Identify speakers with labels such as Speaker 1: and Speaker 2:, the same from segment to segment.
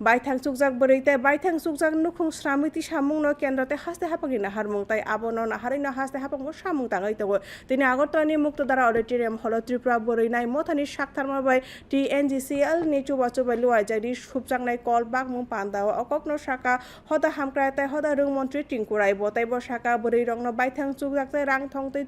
Speaker 1: বাইথাং চুকজাক বরৈতে বাইথাং চুকজাক নুখুং স্রামিতি সামুং ন কেন্দ্রতে হাসতে হাপাকি নাহার মুং তাই আবন নাহারি না হাসতে হাপাঙ্গ সামুং তাঙাই তঙ্গ তিনি আগরতলানি মুক্তধারা অডিটোরিয়াম হল ত্রিপুরা বরৈনাই মথানি সাকথারমাবাই T N G C L ni chuba chuba luai jari subjangnai kol bak mung pandao okokno saka hoda hamkrai tai hoda rung mantri tingkurai botai bo saka buri rongno baithang chukjak tai rang thong tai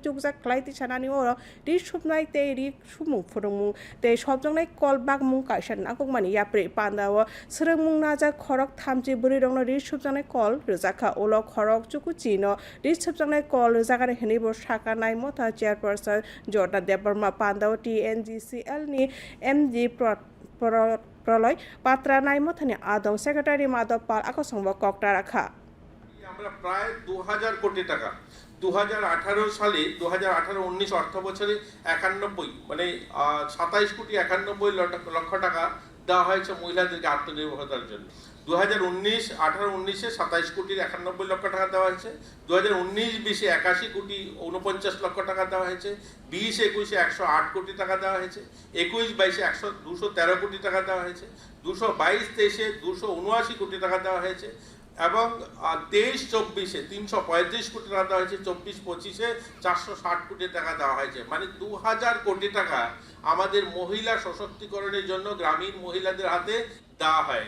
Speaker 1: sumung phurungmung tei sobjangnai kol bak mung kaisan akokmani yapri pandao srengmung naja khorok thamchi buri rongno ri subjangnai kol rojaka ulo khorok chuku chino ri subjangnai kol rojakani hini bo saka nai motha chairperson jordan debarma pandao tngcl ni mg pro প্র- প্রলয় পাত্রা নাইমথানি আদম secretary Madhab Pal আকসংব ককটা রাখা
Speaker 2: আমরা প্রায় দু হাজার কোটি টাকা দু হাজার আঠারো সালে দু হাজার আঠারো উনিশ অর্থ বছরে একানব্বই মানে সাতাইশ কোটি একানব্বই লক্ষ টাকা দেওয়া হয়েছে মহিলাদেরকে আত্মনির্ভরতার জন্য। দু হাজার উনিশ, আঠারো উনিশে সাতাইশ কোটি একানব্বই লক্ষ টাকা দেওয়া হয়েছে। দু হাজার উনিশ, বিশে একাশি কোটি উনপঞ্চাশ লক্ষ টাকা দেওয়া হয়েছে। বিশ একুশে একশো আট কোটি টাকা দেওয়া হয়েছে। একুশ বাইশে একশো দুশো তেরো কোটি টাকা দেওয়া হয়েছে। দুশো বাইশ তেইশে দুশো উনআশি কোটি টাকা দেওয়া হয়েছে। এবং তেইশ চব্বিশে তিনশো পঁয়ত্রিশ কোটি টাকা দেওয়া হয়েছে। চব্বিশ পঁচিশে চারশো ষাট কোটি টাকা দেওয়া হয়েছে। মানে দু হাজার কোটি টাকা আমাদের মহিলা সশক্তিকরণের জন্য গ্রামীণ মহিলাদের হাতে দেওয়া হয়।